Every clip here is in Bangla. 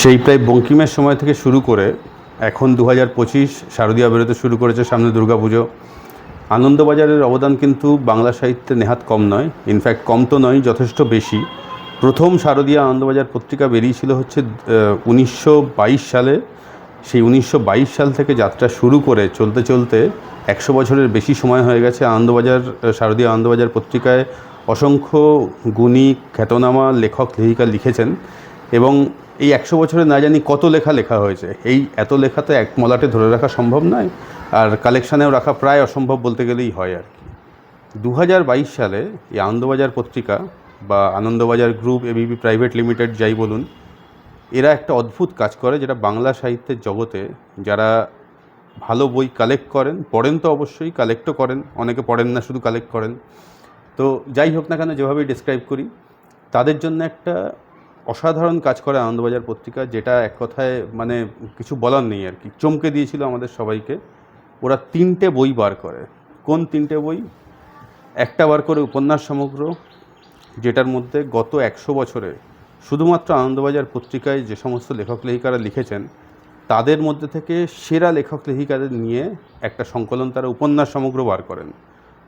সেই প্রায় বঙ্কিমের সময় থেকে শুরু করে এখন দু হাজার পঁচিশ শারদীয়া বেরোতে শুরু করেছে সামনে দুর্গাপুজো। আনন্দবাজারের অবদান কিন্তু বাংলা সাহিত্যে নেহাত কম নয় ইনফ্যাক্ট কম তো নয়, যথেষ্ট বেশি। প্রথম শারদীয়া আনন্দবাজার পত্রিকা বেরিয়েছিল হচ্ছে উনিশশো বাইশ সালে। সেই উনিশশো বাইশ সাল থেকে যাত্রা শুরু করে চলতে চলতে একশো বছরের বেশি সময় হয়ে গেছে আনন্দবাজার শারদীয় আনন্দবাজার পত্রিকায়। অসংখ্য গুণী খ্যাতনামা লেখক, লেখিকা লিখেছেন এবং এই একশো বছরে না জানি কত লেখা লেখা হয়েছে। এই এত লেখা তো এক মলাটে ধরে রাখা সম্ভব নয়। আর কালেকশানেও রাখা প্রায় অসম্ভব বলতে গেলেই হয় আর কি। দু হাজার বাইশ সালে এই আনন্দবাজার পত্রিকা বা Anandabazar group A B P private limited যাই বলুন, এরা একটা অদ্ভুত কাজ করে যেটা বাংলা সাহিত্যের জগতে যারা ভালো বই কালেক্ট করেন, পড়েন তো অবশ্যই কালেক্টও করেন, অনেকে পড়েন না, শুধু কালেক্ট করেন। তো যাই হোক না কেন, যেভাবেই ডিসক্রাইব করি, তাদের জন্য একটা অসাধারণ কাজ করে আনন্দবাজার পত্রিকা, যেটা এক কথায় মানে কিছু বলার নেই আর কি। চমকে দিয়েছিল আমাদের সবাইকে। ওরা তিনটে বই বার করে। কোন তিনটে বই? একটা বার করে উপন্যাস সমগ্র, যেটার মধ্যে গত একশো বছরে শুধুমাত্র আনন্দবাজার পত্রিকায় যে সমস্ত লেখক লেখিকারা লিখেছেন, তাদের মধ্যে থেকে সেরা লেখক লেখিকাদের নিয়ে একটা সংকলন তারা উপন্যাস সমগ্র বার করেন।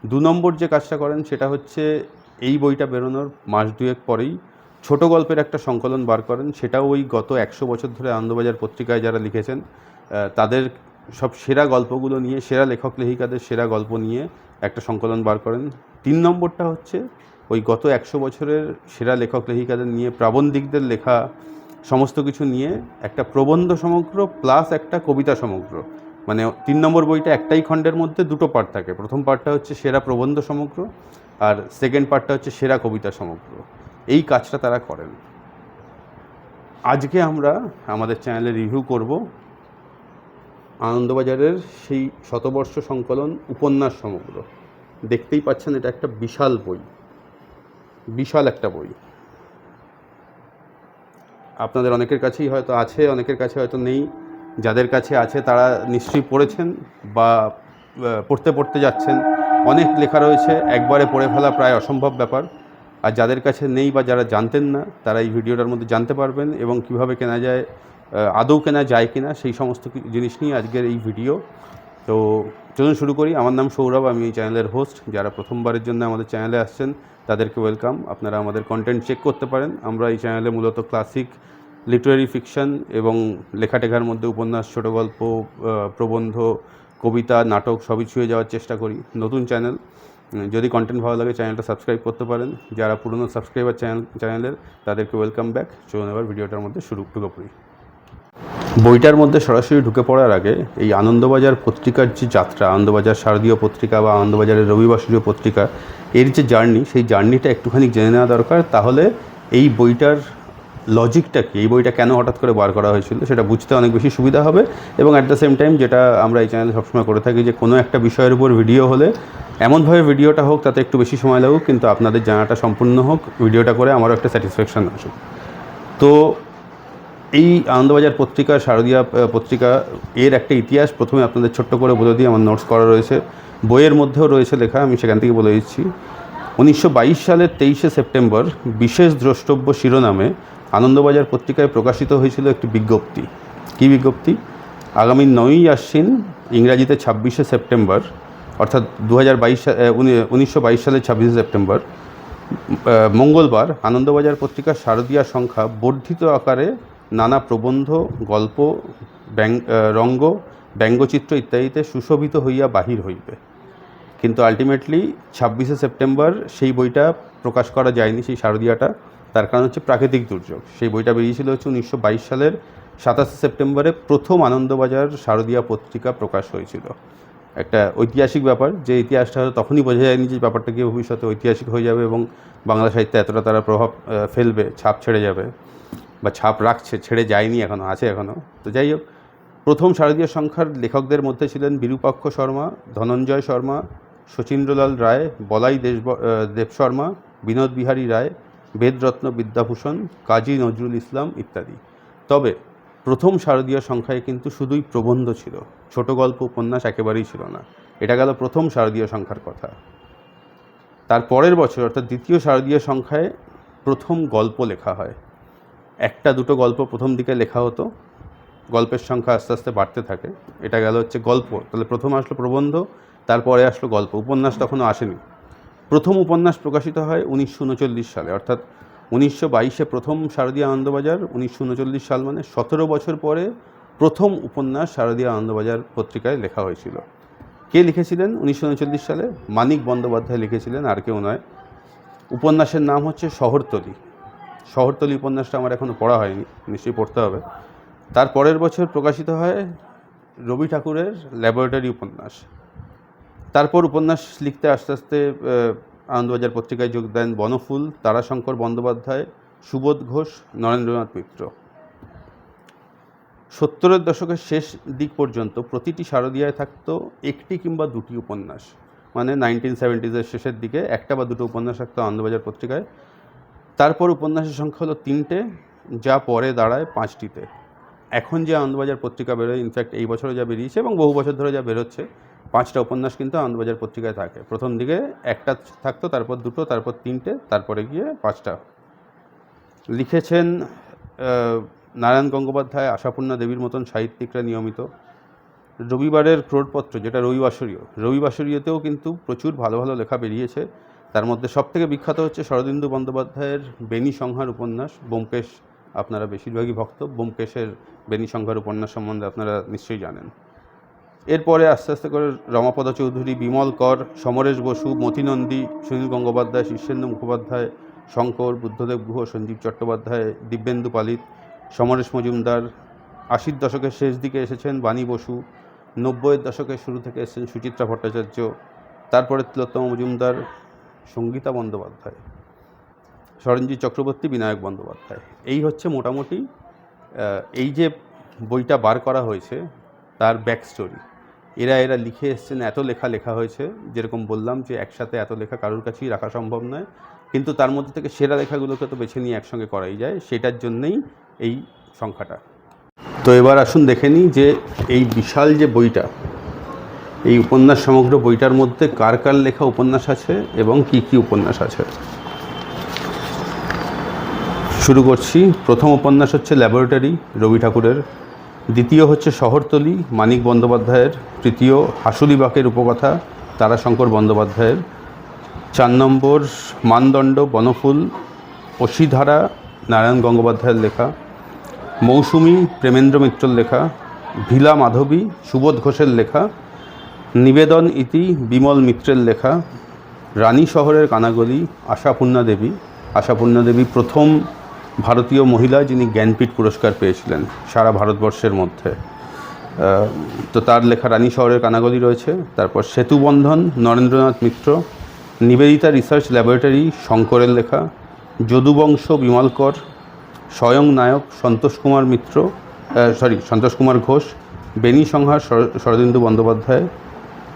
দু নম্বর যে কাজটা করেন, সেটা হচ্ছে এই বইটা বেরোনোর মাস দুয়েক পরেই ছোট গল্পের একটা সংকলন বার করেন। সেটাও ওই গত একশো বছর ধরে আনন্দবাজার পত্রিকায় যারা লিখেছেন তাদের সব সেরা গল্পগুলো নিয়ে, সেরা লেখক লেখিকাদের সেরা গল্প নিয়ে একটা সংকলন বার করেন। তিন নম্বরটা হচ্ছে ওই গত একশো বছরের সেরা লেখক লেখিকাদের নিয়ে, প্রাবন্ধিকদের লেখা সমস্ত কিছু নিয়ে একটা প্রবন্ধ সমগ্র প্লাস একটা কবিতা সমগ্র। মানে তিন নম্বর বইটা একটাই খণ্ডের মধ্যে দুটো পার্ট থাকে। প্রথম পার্টটা হচ্ছে সেরা প্রবন্ধ সমগ্র আর সেকেন্ড পার্টটা হচ্ছে সেরা কবিতা সমগ্র। এই কাজটা তারা করেন। আজকে আমরা আমাদের চ্যানেলে রিভিউ করব আনন্দবাজারের সেই শতবর্ষ সংকলন উপন্যাস সমগ্র। দেখতেই পাচ্ছেন এটা একটা বিশাল বই। বিশাল একটা বই। আপনাদের অনেকের কাছেই হয়তো আছে, অনেকের কাছে হয়তো নেই। যাদের কাছে আছে তারা নিশ্চয়ই পড়েছেন বা পড়তে পড়তে যাচ্ছেন। অনেক লেখা রয়েছে, একবারে পড়ে ফেলা প্রায় অসম্ভব ব্যাপার। আর যাদের কাছে নেই বা যারা জানতেন না, তারা এই ভিডিওটার মধ্যে জানতে পারবেন এবং কীভাবে কেনা যায় আদৌ কেনা যায় কিনা, সেই সমস্ত জিনিস নিয়ে আজকের এই ভিডিও। তো চলুন শুরু করি। আমার নাম সৌরভ, আমি এই চ্যানেলের হোস্ট যারা প্রথমবারের জন্য আমাদের চ্যানেলে আসছেন, তাদেরকে ওয়েলকাম আপনারা আমাদের কন্টেন্ট চেক করতে পারেন। আমরা এই চ্যানেলে মূলত ক্লাসিক লিটারারি ফিকশন এবং লেখাটেখার মধ্যে উপন্যাস, ছোট গল্প প্রবন্ধ, কবিতা, নাটক সবই ছুঁয়ে যাওয়ার চেষ্টা করি। নতুন চ্যানেল। যদি কন্টেন্ট ভালো লাগে চ্যানেলটা সাবস্ক্রাইব করতে পারেন। যারা পুরনো সাবস্ক্রাইবার চ্যানেল চ্যানেলের তাদেরকে ওয়েলকাম ব্যাক চলুন এবার ভিডিওটার মধ্যে শুরু, ঢুকে পড়ি। বইটার মধ্যে সরাসরি ঢুকে পড়ার আগে, এই আনন্দবাজার পত্রিকার যে যাত্রা, আনন্দবাজার শারদীয় পত্রিকা বা আনন্দবাজারের রবিবাসরীয় পত্রিকা, এর যে জার্নি, সেই জার্নিটা একটুখানি জেনে নেওয়া দরকার। তাহলে এই বইটার লজিকটা কি? এই বইটা কেন হঠাৎ করে বার করা হয়েছিল? সেটা বুঝতে অনেক বেশি সুবিধা হবে এবং অ্যাট দ্য সেম টাইম যেটা আমরা এই চ্যানেলে সবসময় করে থাকি যে কোনো একটা বিষয়ের উপর ভিডিও হলে এমনভাবে ভিডিওটা হোক তাতে একটু বেশি সময় লাগুক, কিন্তু আপনাদের জানাটা সম্পূর্ণ হোক ভিডিওটা করে আমারও একটা স্যাটিসফ্যাকশান আসুক। তো এই আনন্দবাজার পত্রিকা, শারদীয়া পত্রিকা এর একটা ইতিহাস প্রথমে আপনাদের ছোট্ট করে বলে দিই, আমার নোটস করা রয়েছে। বইয়ের মধ্যেও রয়েছে লেখা, আমি সেখান থেকে বলে দিচ্ছি। উনিশশো বাইশ সালের তেইশে সেপ্টেম্বর বিশেষ দ্রষ্টব্য শিরোনামে আনন্দবাজার পত্রিকায় প্রকাশিত হয়েছিল একটি বিজ্ঞপ্তি। কি বিজ্ঞপ্তি? আগামী নয়ই আশ্বিন, ইংরাজিতে ছাব্বিশে সেপ্টেম্বর, অর্থাৎ দু হাজার বাইশ উনিশশো বাইশ সালের ছাব্বিশে সেপ্টেম্বর মঙ্গলবার আনন্দবাজার পত্রিকার শারদীয়া সংখ্যা বর্ধিত আকারে নানা প্রবন্ধ, গল্প রঙ্গ, ব্যঙ্গচিত্র ইত্যাদিতে সুশোভিত হইয়া বাহির হইবে। কিন্তু আলটিমেটলি ছাব্বিশে সেপ্টেম্বর সেই বইটা প্রকাশ করা যায়নি সেই শারদীয়াটা। তার কারণ হচ্ছে প্রাকৃতিক দুর্যোগ। সেই বইটা বেরিয়েছিল হচ্ছে উনিশশো বাইশ সালের সাতাশে সেপ্টেম্বরে প্রথম আনন্দবাজার শারদীয়া পত্রিকা প্রকাশ হয়েছিল। একটা ঐতিহাসিক ব্যাপার, যে ইতিহাসটা তখনই বোঝা যায়নি যে ব্যাপারটা গিয়ে ভবিষ্যতে ঐতিহাসিক হয়ে যাবে এবং বাংলা সাহিত্যে এতটা তারা প্রভাব ফেলবে, ছাপ ছেড়ে যাবে বা ছাপ রাখছে, ছেড়ে যায়নি এখনও আছে এখনও তো যাই হোক, প্রথম শারদীয় সংখ্যার লেখকদের মধ্যে ছিলেন বিরূপাক্ষ শর্মা, ধনঞ্জয় শর্মা, শচীন্দ্রলাল রায়, বলাই দেশ দেব শর্মা, বিনোদ বিহারী রায় বেদরত্ন, বিদ্যাভূষণ, কাজী নজরুল ইসলাম ইত্যাদি। তবে প্রথম শারদীয় সংখ্যায় কিন্তু শুধুই প্রবন্ধ ছিল। ছোট গল্প, উপন্যাস একেবারেই ছিল না। এটা গেল প্রথম শারদীয় সংখ্যার কথা। তার পরের বছর, অর্থাৎ দ্বিতীয় শারদীয় সংখ্যায় প্রথম গল্প লেখা হয়। একটা দুটো গল্প প্রথম দিকে লেখা হতো। গল্পের সংখ্যা আস্তে আস্তে বাড়তে থাকে। এটা গেল হচ্ছে গল্প। তাহলে প্রথম আসলো প্রবন্ধ, তারপরে আসলো গল্প। উপন্যাস তখনও আসেনি। প্রথম উপন্যাস প্রকাশিত হয় উনিশশো উনচল্লিশ সালে, অর্থাৎ উনিশশো বাইশে প্রথম শারদীয় আনন্দবাজার, উনিশশো উনচল্লিশ সাল মানে সতেরো বছর পরে প্রথম উপন্যাস শারদীয় আনন্দবাজার পত্রিকায় লেখা হয়েছিল। কে লিখেছিলেন উনিশশো উনচল্লিশ সালে? মানিক বন্দ্যোপাধ্যায় লিখেছিলেন, আর কেউ নয়। উপন্যাসের নাম হচ্ছে শহরতলি। শহরতলি উপন্যাসটা আমার এখনও পড়া হয়নি, নিশ্চয়ই পড়তে হবে। তার পরের বছর প্রকাশিত হয় রবি ঠাকুরের ল্যাবরেটরি উপন্যাস। তারপর উপন্যাস লিখতে আস্তে আস্তে আনন্দবাজার পত্রিকায় যোগ দেন বনফুল, তারাশঙ্কর বন্দ্যোপাধ্যায়, সুবোধ ঘোষ, নরেন্দ্রনাথ মিত্র। সত্তরের দশকের শেষ দিক পর্যন্ত প্রতিটি শারদীয়ায় থাকতো একটি কিংবা দুটি উপন্যাস। মানে নাইনটিন সেভেন্টিজের শেষের দিকে একটা বা দুটো উপন্যাস থাকতো আনন্দবাজার পত্রিকায়। তারপর উপন্যাসের সংখ্যা হলো তিনটে, যা পরে দাঁড়ায় পাঁচটিতে। এখন যে আনন্দবাজার পত্রিকা বেরোয় ইনফ্যাক্ট এই বছরে যা বেরিয়েছে এবং বহু বছর ধরে যা বেরোচ্ছে পাঁচটা উপন্যাস কিন্তু আনন্দবাজার পত্রিকায় থাকে। প্রথম দিকে একটা থাকতো, তারপর দুটো, তারপর তিনটে, তারপরে গিয়ে পাঁচটা। লিখেছেন নারায়ণ গঙ্গোপাধ্যায়, আশাপূর্ণা দেবীর মতন সাহিত্যিকরা নিয়মিত। রবিবারের ক্রোড়পত্র, যেটা রবিবাসরীয়, রবিবাসরীয়তেও কিন্তু প্রচুর ভালো ভালো লেখা বেরিয়েছে। তার মধ্যে সবথেকে বিখ্যাত হচ্ছে শরদিন্দু বন্দ্যোপাধ্যায়ের বেনি সংহার উপন্যাস ব্যোমকেশ আপনারা বেশিরভাগই ভক্ত ব্যোমকেশের বেনি সংহার উপন্যাস সম্বন্ধে আপনারা নিশ্চয়ই জানেন। এরপরে আস্তে আস্তে করে রমাপদ চৌধুরী, বিমল কর, সমরেশ বসু, মতিনন্দী, সুনীল গঙ্গোপাধ্যায়, শীর্ষেন্দু মুখোপাধ্যায়, শঙ্কর, বুদ্ধদেব গুহ, সঞ্জীব চট্টোপাধ্যায়, দিব্যেন্দু পালিত, সমরেশ মজুমদার, আশির দশকের শেষ দিকে এসেছেন বাণী বসু, নব্বইয়ের দশকের শুরু থেকে এসেছেন সুচিত্রা ভট্টাচার্য, তারপরে তিলোত্তম মজুমদার, সঙ্গীতা বন্দ্যোপাধ্যায় সরঞ্জিৎ চক্রবর্তী, বিনায়ক বন্দ্যোপাধ্যায়। এই হচ্ছে মোটামুটি এই যে বইটা বার করা হয়েছে তার ব্যাক স্টোরি এরা এরা লিখে এসছেন, এত লেখা লেখা হয়েছে, যেরকম বললাম যে একসাথে এত লেখা কারোর কাছেই রাখা সম্ভব নয়। কিন্তু তার মধ্যে থেকে সেরা লেখাগুলোকে তো বেছে নিয়ে একসঙ্গে করাই যায়, সেটার জন্যেই এই সংখ্যাটা। তো এবার আসুন দেখে নিই যে এই বিশাল যে বইটা, এই উপন্যাস সমগ্র বইটার মধ্যে কার কার লেখা উপন্যাস আছে এবং কি কি উপন্যাস আছে। শুরু করছি। প্রথম উপন্যাস হচ্ছে ল্যাবরেটরি রবি ঠাকুরের। দ্বিতীয় হচ্ছে শহরতলি, মানিক বন্দ্যোপাধ্যায়ের তৃতীয় হাসুলিবাকের উপকথা, তারাশঙ্কর বন্দ্যোপাধ্যায়ের চার নম্বর মানদণ্ড, বনফুল, অশিধারা, নারায়ণ গঙ্গোপাধ্যায়ের লেখা, মৌসুমী, প্রেমেন্দ্র মিত্রর লেখা, ভিলা মাধবী, সুবোধ ঘোষের লেখা, নিবেদন ইতি, বিমল মিত্রের লেখা, রানী শহরের কানাগলি, আশাপূর্ণা দেবী আশাপূর্ণা দেবী প্রথম ভারতীয় মহিলা যিনি জ্ঞানপীঠ পুরস্কার পেয়েছিলেন সারা ভারতবর্ষের মধ্যে। তো তার লেখা রানী শহরের কানাগলি রয়েছে, তারপর সেতুবন্ধন, নরেন্দ্রনাথ মিত্র, নিবেদিতা রিসার্চ ল্যাবরেটরি, শঙ্করের লেখা, যদুবংশ বিমলকর, স্বয়ং নায়ক সন্তোষ কুমার মিত্র সরি সন্তোষ কুমার ঘোষ বেনি সংহার শর- শরদিন্দু বন্দ্যোপাধ্যায়,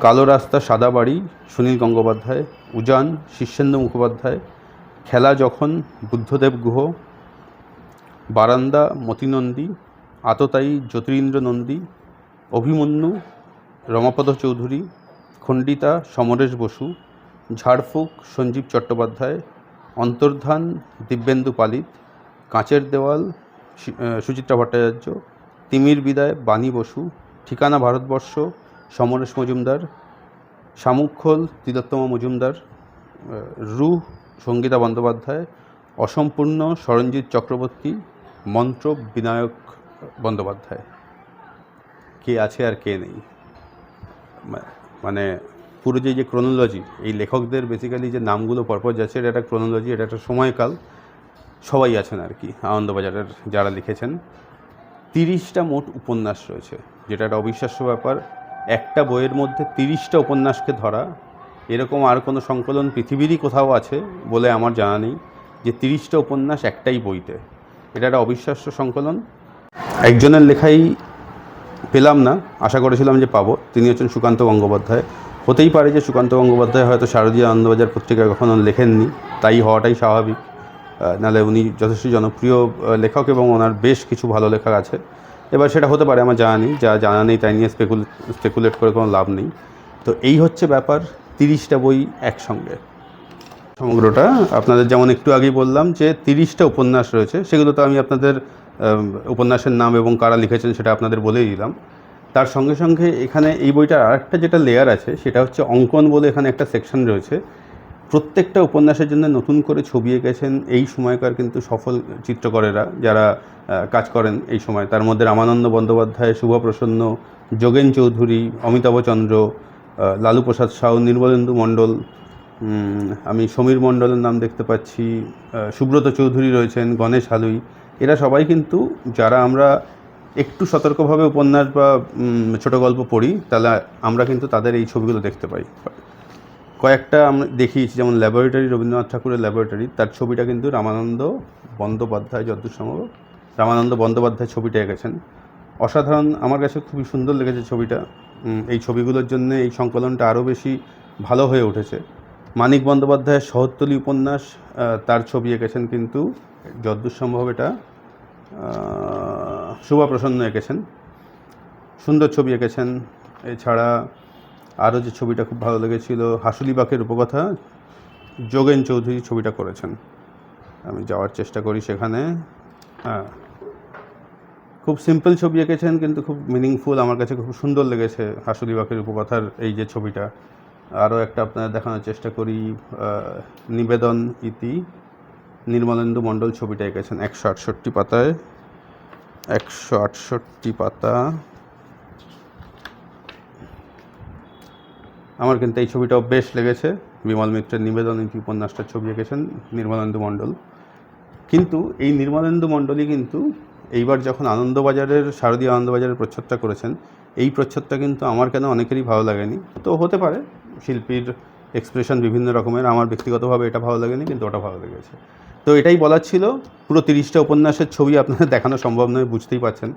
কালো রাস্তা সাদা বাড়ি সুনীল গঙ্গোপাধ্যায়, উজান শীর্ষেন্দু মুখোপাধ্যায়, খেলা যখন বুদ্ধদেব গুহ বারান্দা, মতিনন্দী, আততায়ী, জ্যোতিরিন্দ্র নন্দী, অভিমন্যু, রমাপদ চৌধুরী, খণ্ডিতা, সমরেশ বসু, ঝাড়ফুঁক, সঞ্জীব চট্টোপাধ্যায়, অন্তর্ধান, দিব্যেন্দু পালিত, কাঁচের দেওয়াল সুচিত্রা ভট্টাচার্য, তিমির বিদায়, বাণী বসু, ঠিকানা ভারতবর্ষ, সমরেশ মজুমদার শামুক্ষল তিলোত্তমা মজুমদার রুহ, সঙ্গীতা বন্দ্যোপাধ্যায় অসম্পূর্ণ সরঞ্জিৎ চক্রবর্তী, মন্ত্র বিনায়ক বন্দ্যোপাধ্যায়। কে আছে আর কে নেই? মানে পুরো যে যে ক্রোনোলজি এই লেখকদের বেসিক্যালি যে নামগুলো পরপর যাচ্ছে, এটা একটা ক্রোনোলজি এটা একটা সময়কাল, সবাই আছেন আর কি, আনন্দবাজারের যারা লিখেছেন। তিরিশটা মোট উপন্যাস রয়েছে, যেটা একটা অবিশ্বাস্য ব্যাপার। একটা বইয়ের মধ্যে তিরিশটা উপন্যাসকে ধরা, এরকম আর কোনো সংকলন পৃথিবীরই কোথাও আছে বলে আমার জানা নেই। যে তিরিশটা উপন্যাস একটাই বইতে। এটা একটা অবিশ্বাস্য সংকলন। একজনের লেখাই পেলাম না, আশা করেছিলাম যে পাবো। তিনি হচ্ছেন সুকান্ত গঙ্গোপাধ্যায়। হতেই পারে যে সুকান্ত গঙ্গোপাধ্যায় হয়তো শারদীয় আনন্দবাজার পত্রিকায় কখনো লেখেননি। তাই হওয়াটাই স্বাভাবিক। নাহলে উনি যথেষ্ট জনপ্রিয় লেখক এবং ওনার বেশ কিছু ভালো লেখা আছে। এবার সেটা হতে পারে আমার জানা নেই, যা জানা নেই তাই নিয়ে স্পেকুল স্পেকুলেট করে কোনো লাভ নেই। তো এই হচ্ছে ব্যাপার, তিরিশটা বই একসঙ্গে। সমগ্রটা আপনাদের যেমন একটু আগেই বললাম যে তিরিশটা উপন্যাস রয়েছে সেগুলো তো আমি আপনাদের উপন্যাসের নাম এবং কারা লিখেছেন সেটা আপনাদের বলেই দিলাম। তার সঙ্গে সঙ্গে এখানে এই বইটার আরেকটা যেটা লেয়ার আছে সেটা হচ্ছে অঙ্কন বলে এখানে একটা সেকশন রয়েছে। প্রত্যেকটা উপন্যাসের জন্য নতুন করে ছবি এঁকেছেন এই সময়কার কিন্তু সফল চিত্রকরেরা যারা কাজ করেন এই সময়। তার মধ্যে রামানন্দ বন্দ্যোপাধ্যায় শুভপ্রসন্ন যোগেন চৌধুরী অমিতাভ চন্দ্র আহ, লালু প্রসাদ সাউ নির্মলেন্দু মণ্ডল আমি সমীর মণ্ডলের নাম দেখতে পাচ্ছি সুব্রত চৌধুরী রয়েছেন, গণেশ হালুই। এরা সবাই কিন্তু যারা আমরা একটু সতর্কভাবে উপন্যাস বা ছোট গল্প পড়ি, তাহলে আমরা কিন্তু তাদের এই ছবিগুলো দেখতে পাই। কয়েকটা আমরা দেখিয়েছি, যেমন ল্যাবরেটরি, রবীন্দ্রনাথ ঠাকুরের ল্যাবরেটরি, তার ছবিটা কিন্তু রামানন্দ বন্দ্যোপাধ্যায় যতদূর সম্ভব রামানন্দ বন্দ্যোপাধ্যায় ছবিটা এঁকেছেন। অসাধারণ, আমার কাছে খুবই সুন্দর লেগেছে ছবিটা। এই ছবিগুলোর জন্য এই সংকলনটা আরও বেশি ভালো হয়ে উঠেছে। মানিক বন্দ্যোপাধ্যায়ের শহরতলী উপন্যাস তার ছবি এঁকেছেন কিন্তু যতদূর সম্ভব এটা শুভা প্রসন্ন এঁকেছেন। সুন্দর ছবি এঁকেছেন। এছাড়া আরও যে ছবিটা খুব ভালো লেগেছিল হাসুলিবাকের উপকথা, যোগেন চৌধুরী ছবিটা করেছেন। আমি যাওয়ার চেষ্টা করি সেখানে। হ্যাঁ। খুব সিম্পল ছবি এঁকেছেন, কিন্তু খুব মিনিংফুল আমার কাছে খুব সুন্দর লেগেছে হাসুলিবাকের উপকথার এই যে ছবিটা। আরও একটা আপনার দেখানোর চেষ্টা করি নিবেদন ইতি, নির্মলেন্দু মণ্ডল ছবিটা এঁকেছেন একশো আটষট্টি পাতায়। একশো আটষট্টি পাতা। আমার কিন্তু এই ছবিটাও বেশ লেগেছে। বিমল মিত্রের নিবেদন ইতি উপন্যাসটার ছবি এঁকেছেন নির্মলেন্দু মণ্ডল। কিন্তু এই নির্মলেন্দু মণ্ডলই কিন্তু এইবার যখন আনন্দবাজারের, শারদীয় আনন্দবাজারের প্রচ্ছদটা করেছেন এই প্রচ্ছদটা কিন্তু আমার কেন অনেকেরই ভালো লাগেনি? তো হতে পারে, শিল্পীর এক্সপ্রেশন বিভিন্ন রকমের, আমার ব্যক্তিগতভাবে এটা ভালো লাগেনি, কিন্তু ওটা ভালো লেগেছে। তো এটাই বলার ছিল, পুরো তিরিশটা উপন্যাসের ছবি আপনাদের দেখানো সম্ভব নয়, বুঝতেই পারছেন।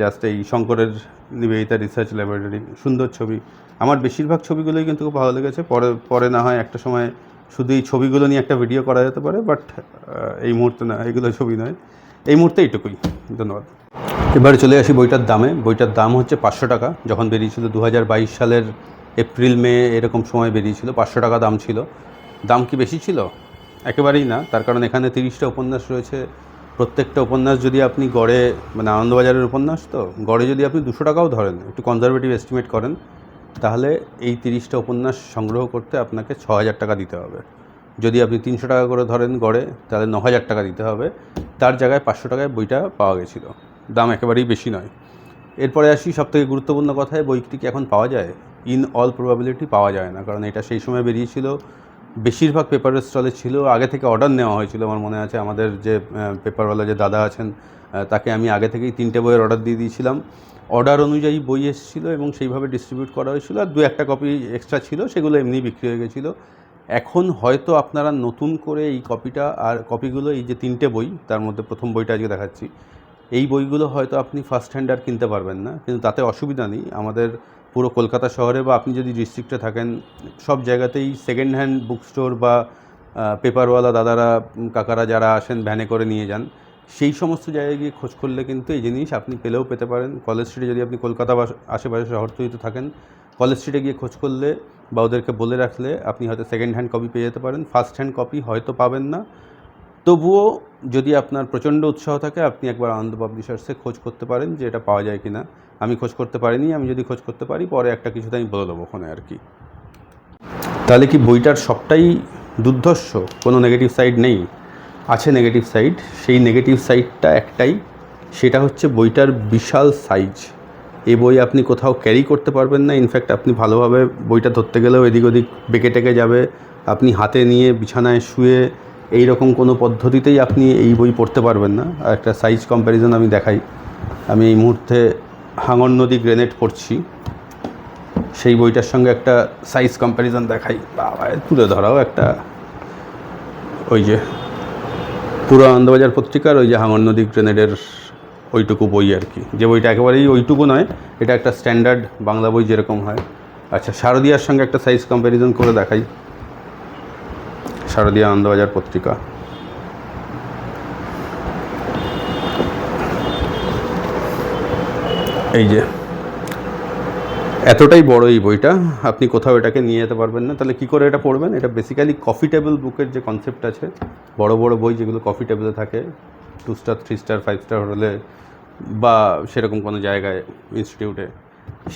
জাস্ট এই শঙ্করের নিবেদিতা রিসার্চ ল্যাবরেটরি সুন্দর ছবি। আমার বেশিরভাগ ছবিগুলোই কিন্তু খুব ভালো লেগেছে, পরে পরে না হয় একটা সময় শুধু এই ছবিগুলো নিয়ে একটা ভিডিও করা যেতে পারে বাট এই মুহূর্তে না, এগুলো ছবি নয়। এই মুহূর্তে এইটুকুই, ধন্যবাদ। এবারে চলে আসি বইটার দামে। বইটার দাম হচ্ছে পাঁচশো টাকা। যখন বেরিয়েছিল দু হাজার বাইশ সালের এপ্রিল, মে এরকম সময় বেরিয়েছিল, পাঁচশো টাকা দাম ছিল। দাম কি বেশি ছিল? একেবারেই না। তার কারণ এখানে তিরিশটা উপন্যাস রয়েছে। প্রত্যেকটা উপন্যাস যদি আপনি গড়ে মানে আনন্দবাজারের উপন্যাস তো, গড়ে যদি আপনি দুশো টাকাও ধরেন, একটু কনজারভেটিভ এস্টিমেট করেন, তাহলে এই তিরিশটা উপন্যাস সংগ্রহ করতে আপনাকে ছ হাজার টাকা দিতে হবে। যদি আপনি তিনশো টাকা করে ধরেন গড়ে, তাহলে ন হাজার টাকা দিতে হবে। তার জায়গায় পাঁচশো টাকায় বইটা পাওয়া গেছিল। দাম একেবারেই বেশি নয়। এরপরে আসি সবথেকে গুরুত্বপূর্ণ কথায় বইটি কি এখন পাওয়া যায়? ইন অল প্রবাবিলিটি পাওয়া যায় না, কারণ এটা সেই সময় বেরিয়েছিল। বেশিরভাগ পেপারের স্টলে ছিল। আগে থেকে অর্ডার নেওয়া হয়েছিল। আমার মনে আছে আমাদের যে পেপারওয়ালা যে দাদা আছেন তাকে আমি আগে থেকেই তিনটে বইয়ের অর্ডার দিয়ে দিয়েছিলাম। অর্ডার অনুযায়ী বই এসেছিল এবং সেইভাবে ডিস্ট্রিবিউট করা হয়েছিল। আর দু একটা কপি এক্সট্রা ছিল, সেগুলো এমনি বিক্রি হয়ে গেছিল। এখন হয়তো আপনারা নতুন করে এই কপিটা আর কপিগুলো এই যে তিনটে বই, তার মধ্যে প্রথম বইটা আজকে দেখাচ্ছি। এই বইগুলো হয়তো আপনি ফার্স্ট হ্যান্ড আর কিনতে পারবেন না, কিন্তু তাতে অসুবিধা নেই। আমাদের পুরো কলকাতা শহরে বা আপনি যদি ডিস্ট্রিক্টে থাকেন, সব জায়গাতেই সেকেন্ড হ্যান্ড বুক স্টোর বা পেপারওয়ালা দাদারা, কাকারা যারা আসেন ভ্যানে করে নিয়ে যান, সেই সমস্ত জায়গায় গিয়ে খোঁজ করলে কিন্তু এই জিনিস আপনি পেলেও পেতে পারেন। কলেজ স্ট্রিটে যদি আপনি কলকাতা বা আশেপাশে শহরতলিতে থাকেন কলেজ স্ট্রিটে গিয়ে খোঁজ করলে বা ওদেরকে বলে রাখলে আপনি হয়তো সেকেন্ড হ্যান্ড কপি পেয়ে যেতে পারেন। ফার্স্ট হ্যান্ড কপি হয়তো পাবেন না। তবুও যদি আপনার প্রচণ্ড উৎসাহ থাকে, আপনি একবার আনন্দ পাবলিশার্সে খোঁজ করতে পারেন যে এটা পাওয়া যায় কি না আমি খোঁজ করতে পারিনি, আমি যদি খোঁজ করতে পারি, পরে একটা কিছুতে আমি বলে দেবো ওখানে আর কি। তাহলে কি বইটার সবটাই দুর্ধর্ষ? কোনো নেগেটিভ সাইড নেই? আছে নেগেটিভ সাইড সেই নেগেটিভ সাইডটা একটাই, সেটা হচ্ছে বইটার বিশাল সাইজ এই বই আপনি কোথাও ক্যারি করতে পারবেন না। ইনফ্যাক্ট আপনি ভালোভাবে বইটা ধরতে গেলেও এদিক ওদিক বেঁকে টেকে যাবে। আপনি হাতে নিয়ে বিছানায় শুয়ে এই রকম কোনো পদ্ধতিতেই আপনি এই বই পড়তে পারবেন না। আর একটা সাইজ কম্প্যারিজন আমি দেখাই। আমি এই মুহূর্তে হাঙর নদী গ্রেনেড পড়ছি। সেই বইটার সঙ্গে একটা সাইজ কম্প্যারিজন দেখাই। বাবা তুলে ধরাও একটা। ওই যে, পুরো আনন্দবাজার পত্রিকার ওই যে হাঙর নদী গ্রেনেডের ওইটুকু বই আর কি। যে বইটা একেবারেই ওইটুকু নয়, এটা একটা স্ট্যান্ডার্ড বাংলা বই যেরকম হয়। আচ্ছা শারদিয়ার সঙ্গে একটা সাইজ কম্প্যারিজন করে দেখাই। শারদীয়া আনন্দবাজার পত্রিকা। এই যে, এতটাই বড় এই বইটা, আপনি কোথাও এটাকে নিয়ে যেতে পারবেন না। তাহলে কী করে এটা পড়বেন? এটা বেসিক্যালি কফি টেবিল বুকের যে কনসেপ্ট আছে, বড় বড় বই যেগুলো কফি টেবিলে থাকে two star three star five star হোটেলে বা সেরকম কোনো জায়গায় ইনস্টিটিউটে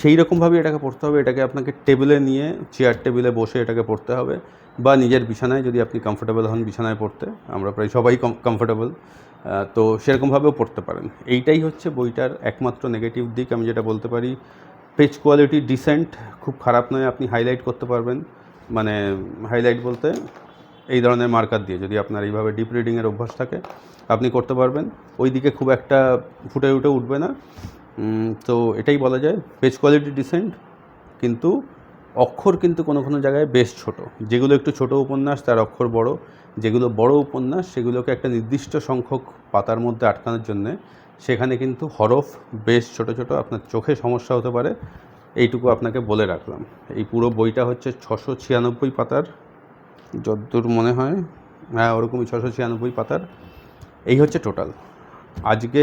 সেই রকমভাবে এটাকে পড়তে হবে। এটাকে আপনাকে টেবিলে নিয়ে, চেয়ার টেবিলে বসে এটাকে পড়তে হবে বা নিজের বিছানায় যদি আপনি কমফোর্টেবল হন বিছানায় পড়তে, আমরা প্রায় সবাই কমফোর্টেবল তো সেরকমভাবেও পড়তে পারেন। এইটাই হচ্ছে বইটার একমাত্র নেগেটিভ দিক। আমি যেটা বলতে পারি পেজ কোয়ালিটি ডিসেন্ট খুব খারাপ নয়, আপনি হাইলাইট করতে পারবেন। মানে হাইলাইট বলতে এই ধরনের মার্কার দিয়ে যদি আপনার এইভাবে ডিপ রিডিংয়ের অভ্যাস থাকে, আপনি করতে পারবেন। ওই দিকে খুব একটা ফুটে উঠে উঠবে না। তো এটাই বলা যায় পেজ কোয়ালিটি ডিসেন্ট কিন্তু অক্ষর কিন্তু কোনো কোনো জায়গায় বেশ ছোট। যেগুলো একটু ছোট উপন্যাস, তার অক্ষর বড়। যেগুলো বড় উপন্যাস, সেগুলোকে একটা নির্দিষ্ট সংখ্যক পাতার মধ্যে আটকানোর জন্যে সেখানে কিন্তু হরফ বেশ ছোট ছোট, আপনার চোখে সমস্যা হতে পারে। এইটুকু আপনাকে বলে রাখলাম। এই পুরো বইটা হচ্ছে ছশো ছিয়ানব্বই পাতার, যদ্দূর মনে হয়। হ্যাঁ ওরকমই ছশো ছিয়ানব্বই পাতার। এই হচ্ছে টোটাল আজকে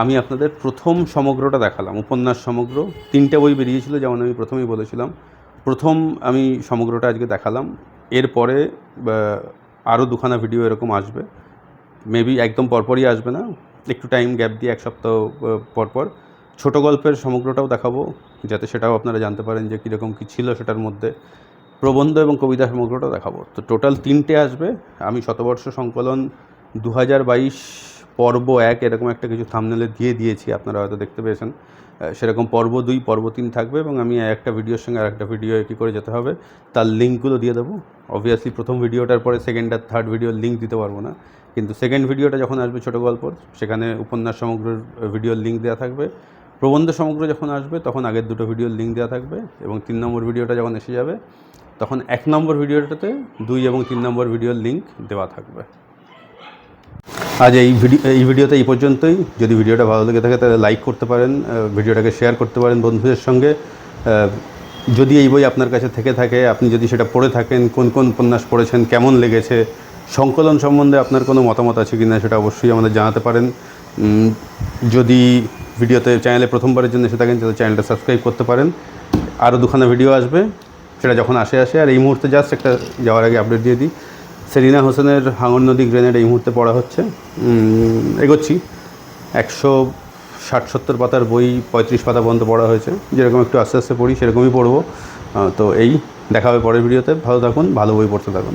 আমি আপনাদের প্রথম সমগ্রটা দেখালাম উপন্যাস সমগ্র। তিনটে বই বেরিয়েছিল যেমন আমি প্রথমেই বলেছিলাম। প্রথম আমি সমগ্রটা আজকে দেখালাম। এরপরে আরও দুখানা ভিডিও এরকম আসবে। মেবি একদম পরপরই আসবে না। একটু টাইম গ্যাপ দিয়ে এক সপ্তাহ আহ, পর পর ছোটো গল্পের সমগ্রটাও দেখাবো যাতে সেটাও আপনারা জানতে পারেন যে কীরকম কী ছিল সেটার মধ্যে। প্রবন্ধ এবং কবিতা সমগ্রটা দেখাবো। তো টোটাল তিনটে আসবে। আমি শতবর্ষ সংকলন দু হাজার বাইশ পর্ব এক, এরকম একটা কিছু থামনেলে দিয়ে দিয়েছি, আপনারা হয়তো দেখতে পেয়েছেন। সেরকম পর্ব দুই, পর্ব তিন থাকবে এবং আমি একটা ভিডিওর সঙ্গে আর একটা ভিডিও কী করে যেতে হবে, তার লিঙ্কগুলো দিয়ে দেবো। অবভিয়াসলি প্রথম ভিডিওটার পরে সেকেন্ড আর থার্ড ভিডিওর লিঙ্ক দিতে পারব না। কিন্তু সেকেন্ড ভিডিওটা যখন আসবে ছোটো গল্পর, সেখানে উপন্যাস সমগ্রের ভিডিওর লিঙ্ক দেওয়া থাকবে। প্রবন্ধ সমগ্র যখন আসবে, তখন আগের দুটো ভিডিওর লিঙ্ক দেওয়া থাকবে এবং তিন নম্বর ভিডিওটা যখন এসে যাবে, তখন এক নম্বর ভিডিওটাতে দুই এবং তিন নম্বর ভিডিওর লিঙ্ক দেওয়া থাকবে। আজ এই ভিডিও এই ভিডিওতে এই পর্যন্তই। যদি ভিডিওটা ভালো লেগে থাকে, তাহলে লাইক করতে পারেন ভিডিওটাকে শেয়ার করতে পারেন বন্ধুদের সঙ্গে। যদি এই বই আপনার কাছে থেকে থাকে, আপনি যদি সেটা পড়ে থাকেন, কোন কোন উপন্যাস পড়েছেন, কেমন লেগেছে, সংকলন সম্বন্ধে আপনার কোনো মতামত আছে কিনা, সেটা অবশ্যই আমাদের জানাতে পারেন। যদি ভিডিওতে চ্যানেলে প্রথমবারের জন্য এসে থাকেন, তাহলে চ্যানেলটা সাবস্ক্রাইব করতে পারেন। আরও দুখানা ভিডিও আসবে। সেটা যখন আসে আসে, আর এই মুহূর্তে জাস্ট একটা যাওয়ার আগে আপডেট দিয়ে দিই। সেরিনা হোসেনের হাঙর নদী গ্রেনেড এই মুহূর্তে পড়া হচ্ছে। এগোচ্ছি। একশো ষাট সত্তর পাতার বই, পঁয়ত্রিশ পাতা পর্যন্ত পড়া হয়েছে। যেরকম একটু আস্তে আস্তে পড়ি, সেরকমই পড়ব। তো এই, দেখা হবে পরের ভিডিওতে। ভালো থাকুন, ভালো বই পড়তে থাকুন।